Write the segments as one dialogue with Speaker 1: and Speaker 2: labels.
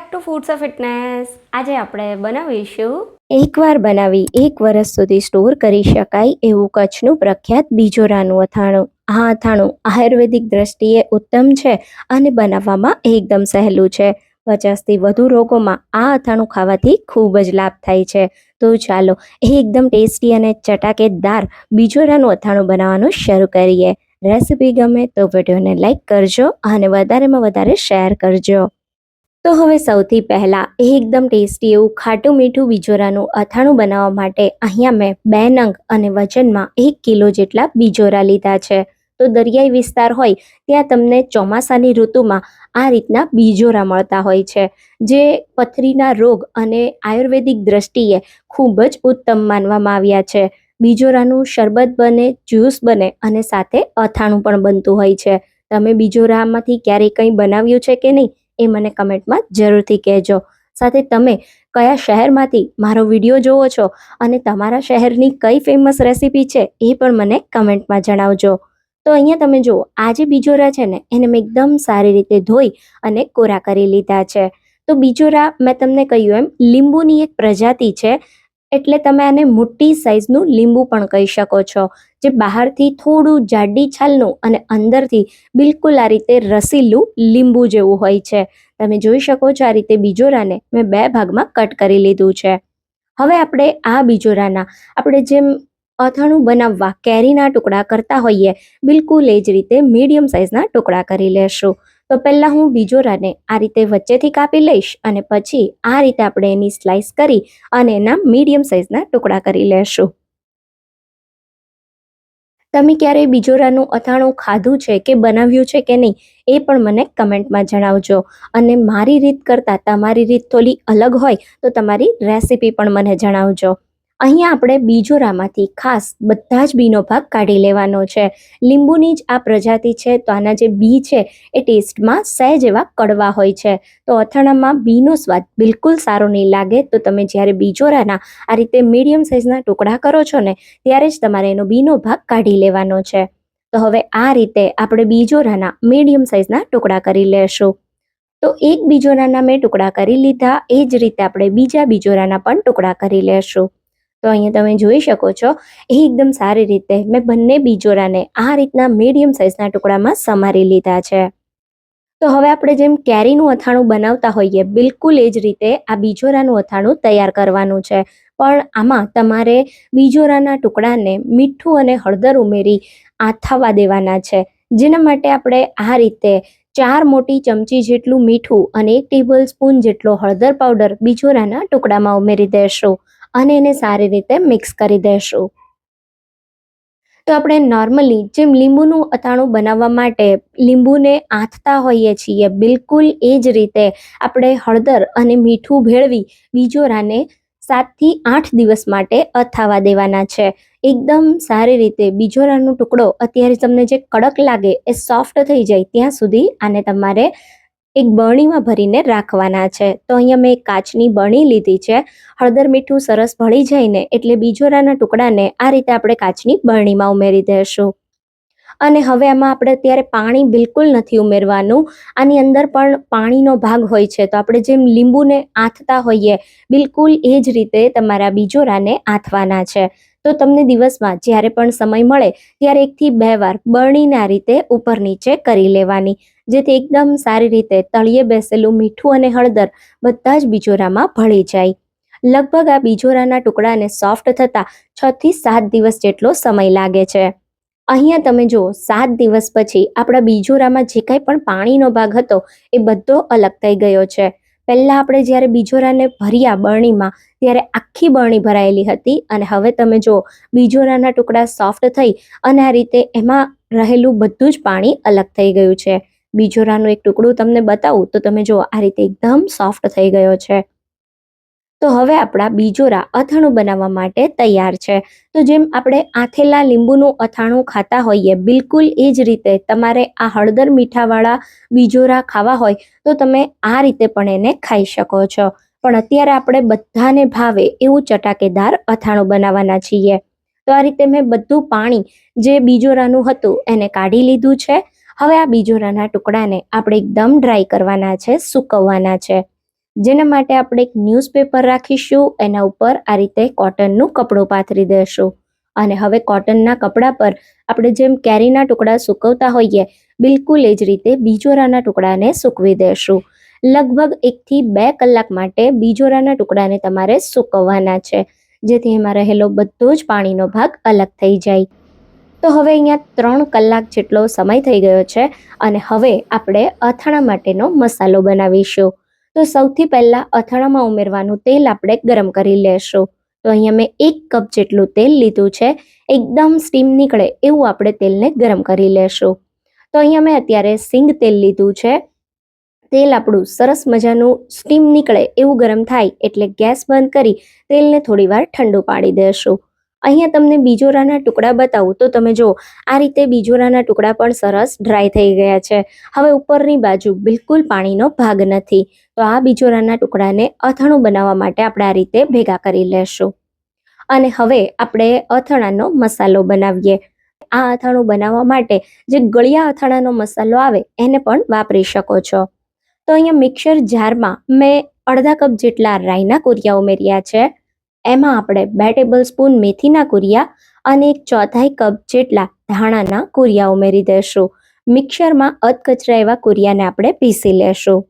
Speaker 1: Back to foods of fitness આજે આપણે બનાવીશું એકવાર બનાવી એક વર્ષ સુધી સ્ટોર કરી શકાય એવું કચ્છનું પ્રખ્યાત બીજોરાનું અથાણું. આ અથાણું આયુર્વેદિક દ્રષ્ટિએ ઉત્તમ છે અને બનાવવામાં એકદમ સહેલું છે. પચાસથી વધુ રોગોમાં આ અથાણું ખાવાથી ખૂબ જ લાભ થાય છે. તો ચાલો એકદમ ટેસ્ટી અને ચટાકેદાર બીજોરાનું અથાણું બનાવવાનું શરૂ કરીએ. રેસિપી ગમે તો વિડીયોને લાઇક કરજો અને વધારેમાં વધારે શેર કરજો. તો હવે સૌથી પહેલાં એકદમ ટેસ્ટી એવું ખાટું મીઠું બીજોરાનું અથાણું બનાવવા માટે અહીંયા મેં બે નંગ અને વજનમાં એક કિલો જેટલા બીજોરા લીધા છે. તો દરિયાઈ વિસ્તાર હોય ત્યાં તમને ચોમાસાની ઋતુમાં આ રીતના બીજોરા મળતા હોય છે, જે પથરીના રોગ અને આયુર્વેદિક દ્રષ્ટિએ ખૂબ જ ઉત્તમ માનવામાં આવ્યા છે. બીજોરાનું શરબત બને, જ્યુસ બને અને સાથે અથાણું પણ બનતું હોય છે. તમે બીજોરામાંથી ક્યારેય કંઈ બનાવ્યું છે કે નહીં? એ મને કમેન્ટમાં જરૂરથી કહેજો. સાથે તમે કયા શહેરમાંથી મારો વીડિયો જોવો છો અને તમારા શહેરની કઈ ફેમસ રેસીપી છે એ પણ મને કમેન્ટમાં જણાવજો. તો અહીંયા તમે જુઓ, આ જે બીજોરા છે ને, એને મેં એકદમ સારી રીતે ધોઈ અને કોરા કરી લીધા છે. તો બીજોરા મેં તમને કહ્યું એમ, લીંબુની એક પ્રજાતિ છે એટલે તમે આને મોટી સાઈઝનું લીંબુ પણ કહી શકો છો, જે બહારથી થોડું જાડી છાલનું અને અંદરથી બિલકુલ આ રીતે રસીલું લીંબુ જેવું હોય છે. તમે જોઈ શકો છો આ રીતે બીજોરાને મેં બે ભાગમાં કટ કરી લીધું છે. હવે આપણે આ બીજોરાના, આપણે જેમ અથાણું બનાવવા કેરીના ટુકડા કરતા હોઈએ, બિલકુલ એ જ રીતે મીડિયમ સાઇઝના ટુકડા કરી લેશું. તો પહેલાં હું બીજો રને આ રીતે વચ્ચેથી કાપી લઈશ અને પછી આ રીતે આપણે એની સ્લાઇસ કરી અને એના મીડિયમ સાઇઝના ટુકડા કરી લેશું. તમે ક્યારેય બીજોરાનું અથાણું ખાધું છે કે બનાવ્યું છે કે નહીં, એ પણ મને કમેન્ટમાં જણાવજો. અને મારી રીત કરતાં તમારી રીત થોડી અલગ હોય તો તમારી રેસિપી પણ મને જણાવજો. અહીંયા આપણે બીજો રામાંથી ખાસ બધા જ બીનો ભાગ કાઢી લેવાનો છે. લીંબુની જ આ પ્રજાતિ છે તો આના જે બી છે એ ટેસ્ટમાં સહેજ એવા કડવા હોય છે. તો અથાણામાં બીનો સ્વાદ બિલકુલ સારો નહીં લાગે તો તમે જ્યારે બીજોરાના આ રીતે મીડિયમ સાઇઝના ટુકડા કરો છો ને ત્યારે જ તમારે એનો બીનો ભાગ કાઢી લેવાનો છે. તો હવે આ રીતે આપણે બીજોરાના મીડિયમ સાઇઝના ટુકડા કરી લેશું. તો એક બીજોરાના મેં ટુકડા કરી લીધા, એ જ રીતે આપણે બીજા બીજોરાના પણ ટુકડા કરી લેશું. તો અહીંયા તમે જોઈ શકો છો, એ એકદમ સારી રીતે મેં બંને બીજોરાને આ રીતના મીડિયમ સાઇઝના ટુકડામાં સમારી લીધા છે. તો હવે આપણે જેમ કેરીનું અથાણું બનાવતા હોઈએ, બિલકુલ એ જ રીતે આ બીજોરાનું અથાણું તૈયાર કરવાનું છે. પણ આમાં તમારે બીજોરાના ટુકડાને મીઠું અને હળદર ઉમેરી આથાવા દેવાના છે. જેના માટે આપણે આ રીતે ચાર મોટી ચમચી જેટલું મીઠું અને એક ટેબલ સ્પૂન જેટલો હળદર પાવડર બીજોરાના ટુકડામાં ઉમેરી દેશું. અને એને સારી રીતે મિક્સ કરી દેશું. તો આપણે નોર્મલી જેમ લીંબુનું અથાણું બનાવવા માટે લીંબુને આથતા હોઈએ છીએ, બિલકુલ એ જ રીતે આપણે હળદર અને મીઠું ભેળવી બીજોરાને સાતથી આઠ દિવસ માટે અથાવા દેવાના છે. એકદમ સારી રીતે બીજોરાનો ટુકડો, અત્યારે તમને જે કડક લાગે એ સોફ્ટ થઈ જાય, ત્યાં સુધી આને તમારે એક બરણીમાં ભરીને રાખવાના છે. તો અહીંયા મેં કાચની બરણી લીધી છે. હળદર મીઠું સરસ ભળી જાય ને એટલે બીજોરાના ટુકડાને આ રીતે આપણે કાચની બરણીમાં ઉમેરી દઈશું અને હવે આમાં આપણે અત્યારે પાણી બિલકુલ નથી ઉમેરવાનું. આની અંદર પણ પાણીનો ભાગ હોય છે. તો આપણે જેમ લીંબુને આથતા હોઈએ, બિલકુલ એ જ રીતે તમારા બીજોરાને આથવાના છે. તો તમને દિવસમાં જ્યારે પણ સમય મળે, ત્યારે એકથી બે વાર બરણીના રીતે ઉપર નીચે કરી લેવાની. જેથી એકદમ સારી રીતે તળિયે બેસેલું મીઠું અને હળદર બધા જ બીજોરામાં ભળી જાય. લગભગ આ બીજોરાના ટુકડાને સોફ્ટ થતાં છ થી સાત દિવસ જેટલો સમય લાગે છે. અહીંયા તમે જુઓ, સાત દિવસ પછી આપણા બીજોરામાં જે કાંઈ પણ પાણીનો ભાગ હતો એ બધો અલગ થઈ ગયો છે. પહેલાં આપણે જ્યારે બીજોરાને ભર્યા બરણીમાં, ત્યારે આખી બરણી ભરાયેલી હતી અને હવે તમે જુઓ, બીજોરાના ટુકડા સોફ્ટ થઈ અને આ રીતે એમાં રહેલું બધું જ પાણી અલગ થઈ ગયું છે. બીજોરાનું એક ટુકડું તમને બતાવું, તો તમે જુઓ, આ રીતે એકદમ સોફ્ટ થઈ ગયો છે. તો હવે આપણા બીજોરા અથાણું બનાવવા માટે તૈયાર છે. તો જેમ આપણે આથેલા લીંબુનું અથાણું ખાતા હોઈએ, બિલકુલ એ જ રીતે તમારે આ હળદર મીઠાવાળા બીજોરા ખાવા હોય, તો તમે આ રીતે પણ એને ખાઈ શકો છો. પણ અત્યારે આપણે બધાને ભાવે એવું ચટાકેદાર અથાણું બનાવવાના છીએ. તો આ રીતે મેં બધું પાણી જે બીજોરાનું હતું, એને કાઢી લીધું છે. હવે આ બીજોરાના ટુકડાને આપણે એકદમ ડ્રાય કરવાના છે, સૂકવવાના છે. જેના માટે આપણે એક ન્યૂઝપેપર રાખીશું, એના ઉપર આ રીતે કોટનનું કપડું પાથરી દેશું. અને હવે કોટનના કપડા પર આપણે જેમ કેરીના ટુકડા સૂકવતા હોઈએ, બિલકુલ એ જ રીતે બીજોરાના ટુકડાને સૂકવી દેશું. લગભગ એકથી બે કલાક માટે બીજોરાના ટુકડાને તમારે સૂકવવાના છે. જેથી એમાં રહેલો બધો જ પાણીનો ભાગ અલગ થઈ જાય. તો હવે અહીંયા ત્રણ કલાક જેટલો સમય થઈ ગયો છે અને હવે આપણે અથાણા માટેનો મસાલો બનાવીશું. તો સૌથી પહેલાં અથાણામાં ઉમેરવાનું તેલ આપણે ગરમ કરી લેશું. તો અહીંયા મેં એક કપ જેટલું તેલ લીધું છે. એકદમ સ્ટીમ નીકળે એવું આપણે તેલને ગરમ કરી લેશું. તો અહીંયા મેં અત્યારે સિંગ તેલ લીધું છે. તેલ આપણું સરસ મજાનું સ્ટીમ નીકળે એવું ગરમ થાય એટલે ગેસ બંધ કરી તેલને થોડીવાર ઠંડુ પાડી દેશું. અહીંયા તમને બીજોરાના ટુકડા બતાવું. તો તમે જો આ રીતે બીજોરાના ટુકડા પણ સરસ ડ્રાય થઈ ગયા છે. હવે ઉપરની બાજુ બિલકુલ પાણીનો ભાગ નથી. તો આ બીજોરાના ટુકડાને અથાણું બનાવવા માટે આપણે આ રીતે ભેગા કરી લેશું. અને હવે આપણે અથાણાનો મસાલો બનાવીએ. આ અથાણું બનાવવા માટે જે ગળિયા અથાણાનો મસાલો આવે, એને પણ વાપરી શકો છો. તો અહીંયા મિક્સર જારમાં મેં અડધા કપ જેટલા રાઈના કુરિયા ઉમેર્યા છે. એમાં આપણે બે ટેબલ સ્પૂન મેથીના કુરિયા અને એક ચોથાઈ કપ જેટલા ધાણાના કુરિયા ઉમેરી દેશું. મિક્સરમાં અધકચરા એવા કુરિયાને આપણે પીસી લેશું.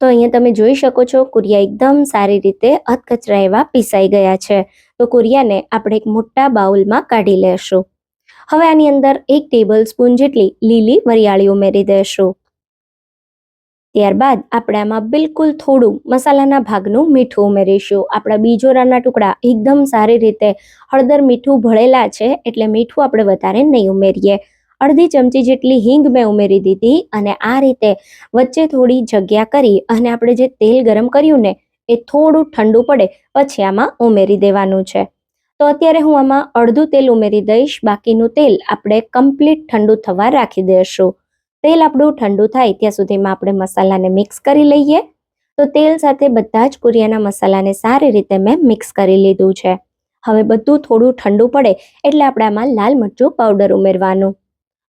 Speaker 1: તો અહીંયા તમે જોઈ શકો છો, કુરિયા એકદમ સારી રીતે અધકચરા એવા પીસાઈ ગયા છે. તો કુરિયાને આપણે એક મોટા બાઉલમાં કાઢી લેશું. હવે આની અંદર એક ટેબલ સ્પૂન જેટલી લીલી વરિયાળી ઉમેરી દેશું. ત્યારબાદ આપણે આમાં બિલકુલ થોડું મસાલાના ભાગનું મીઠું ઉમેરીશું. આપણા બીજોરાના ટુકડા એકદમ સારી રીતે હળદર મીઠું ભળેલા છે એટલે મીઠું આપણે વધારે નહીં ઉમેરીએ. અડધી ચમચી જેટલી હિંગ મેં ઉમેરી દીધી અને આ રીતે વચ્ચે થોડી જગ્યા કરી અને આપણે જે તેલ ગરમ કર્યું ને એ થોડું ઠંડુ પડે પછી આમાં ઉમેરી દેવાનું છે. તો અત્યારે હું આમાં અડધું તેલ ઉમેરી દઈશ. બાકીનું તેલ આપણે કમ્પ્લીટ ઠંડુ થવા રાખી દઈશું. તેલ આપણું ઠંડુ થાય ત્યાં સુધીમાં આપણે મસાલાને મિક્સ કરી લઈએ. તો તેલ સાથે બધા જ કુરિયાના મસાલાને સારી રીતે મેં મિક્સ કરી લીધું છે. હવે બધું થોડું ઠંડુ પડે એટલે આપણે આમાં લાલ મરચું પાવડર ઉમેરવાનું.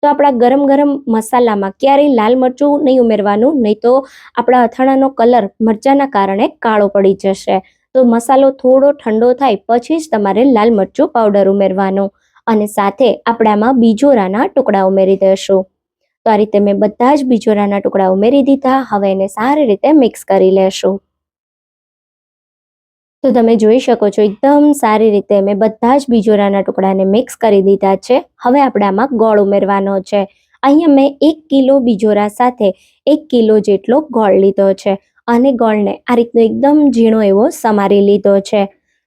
Speaker 1: તો આપણા ગરમ ગરમ મસાલામાં ક્યારેય લાલ મરચું નહીં ઉમેરવાનું, નહીં તો આપણા અથાણાનો કલર મરચાના કારણે કાળો પડી જશે. તો મસાલો થોડો ઠંડો થાય પછી જ તમારે લાલ મરચું પાવડર ઉમેરવાનું. અને સાથે આપણે આમાં બીજોરાના ટુકડા ઉમેરી દઈશું તો આ રીતે મેં બધા જ બીજોરાના ટુકડા ઉમેરી દીધા. હવે એને સારી રીતે મિક્સ કરી લેશું. તો તમે જોઈ શકો છો, એકદમ સારી રીતે મેં બધા જ બીજોરાના ટુકડાને મિક્સ કરી દીધા છે. હવે આપણે આમાં ગોળ ઉમેરવાનો છે. અહીંયા મેં એક કિલો બીજોરા સાથે એક કિલો જેટલો ગોળ લીધો છે અને ગોળને આ રીતનો એકદમ ઝીણો એવો સમારી લીધો છે.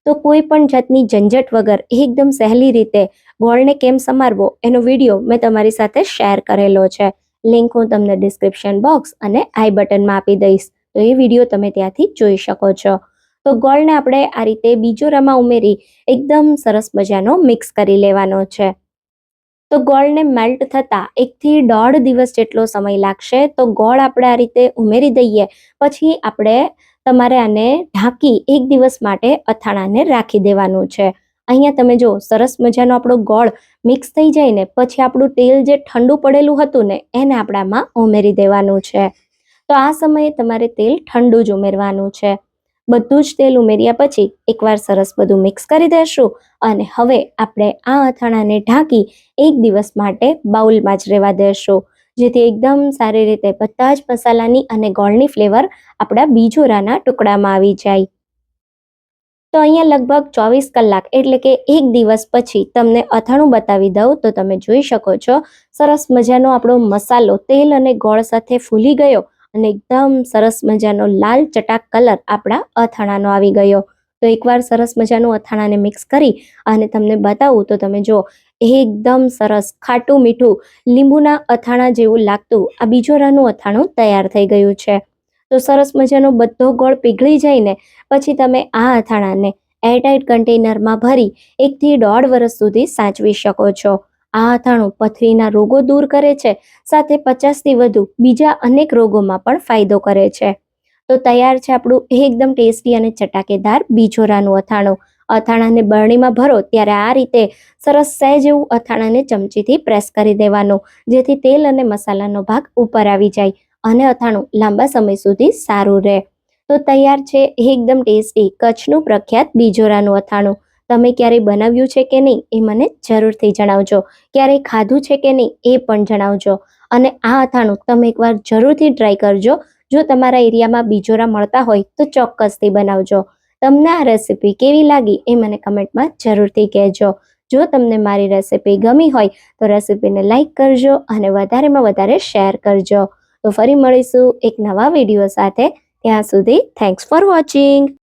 Speaker 1: તો કોઈ પણ જાતની ઝંઝટ વગર એકદમ સહેલી રીતે ગોળને કેમ સમારવો એનો વીડિયો મેં તમારી સાથે શેર કરેલો છે. લિંક હું તમને ડિસ્ક્રિપ્શન બોક્સ અને આઈ બટનમાં આપી દઈશ. તો એ વીડિયો તમે ત્યાંથી જોઈ શકો છો. તો ગોળને આપણે આ રીતે બીજો રમા ઉમેરી એકદમ સરસ મજાનો મિક્સ કરી લેવાનો છે. તો ગોળને મેલ્ટ થતાં એકથી દોઢ દિવસ જેટલો સમય લાગશે. તો ગોળ આપણે આ રીતે ઉમેરી દઈએ. પછી આપણે તમારે આને ઢાંકી એક દિવસ માટે અથાણાને રાખી દેવાનું છે. અહીંયા તમે જો સરસ મજાનો આપણો ગોળ મિક્સ થઈ જાય ને, પછી આપણું તેલ જે ઠંડુ પડેલું હતું ને, એને આપણામાં ઉમેરી દેવાનું છે. તો આ સમયે તમારે તેલ ઠંડુ જ ઉમેરવાનું છે. બધું જ તેલ ઉમેર્યા પછી એકવાર સરસ બધું મિક્સ કરી દેશું અને હવે આપણે આ અથાણાને ઢાંકી એક દિવસ માટે બાઉલમાં જ રહેવા દેશું. જેથી એકદમ સારી રીતે બધા જ મસાલાની અને ગોળની ફ્લેવર આપણા બીજોરાના ટુકડામાં આવી જાય. તો અહીંયા લગભગ ચોવીસ કલાક એટલે કે એક દિવસ પછી તમને અથાણું બતાવી દઉં, તો તમે જોઈ શકો છો. સરસ મજાનો આપણો મસાલો, તેલ અને ગોળ સાથે ફૂલી ગયો અને એકદમ સરસ મજાનો લાલ ચટાક કલર આપણા અથાણાનો આવી ગયો. તો એકવાર સરસ મજાનું અથાણાને મિક્સ કરી અને તમને બતાવું, તો તમે જો એકદમ સરસ ખાટું મીઠું લીંબુના અથાણા જેવું લાગતું, આ બીજો રાનું અથાણું તૈયાર થઈ ગયું છે. તો સરસ મજાનો બધો ગોળ પીગળી જઈને પછી તમે આ અથાણાને એરટાઇટ કન્ટેનરમાં ભરી એકથી દોઢ વર્ષ સુધી સાચવી શકો છો. આ અથાણું પથરીના રોગો દૂર કરે છે, સાથે પચાસથી વધુ બીજા અનેક રોગોમાં પણ ફાયદો કરે છે. તો તૈયાર છે આપણું એકદમ ટેસ્ટી અને ચટાકેદાર બીજોરાનું અથાણું. અથાણાને બરણીમાં ભરો, ત્યારે આ રીતે સરસ સહેજ એવું અથાણાને ચમચીથી પ્રેસ કરી દેવાનું, જેથી તેલ અને મસાલાનો ભાગ ઉપર આવી જાય. અને અથાણું લાંબા સમય સુધી સારું રહે. તો તૈયાર છે એકદમ ટેસ્ટી, કચ્છનું પ્રખ્યાત બીજોરાનું અથાણું. તમે ક્યારેય બનાવ્યું છે કે નહીં એ મને જરૂરથી જણાવજો. ક્યારેય ખાધું છે કે નહીં એ પણ જણાવજો. અને આ અથાણું તમે એકવાર જરૂરથી ટ્રાય કરજો. જો તમારા એરિયામાં બીજોરા મળતા હોય તો ચોક્કસથી બનાવજો. તમને આ રેસીપી કેવી લાગી એ મને કમેન્ટમાં જરૂરથી કહેજો. જો તમને મારી રેસીપી ગમી હોય તો રેસીપીને લાઇક કરજો અને વધારેમાં વધારે શેર કરજો. તો ફરી મળીશું એક નવા વીડિયો સાથે. ત્યાં સુધી થેન્ક્સ ફોર વોચિંગ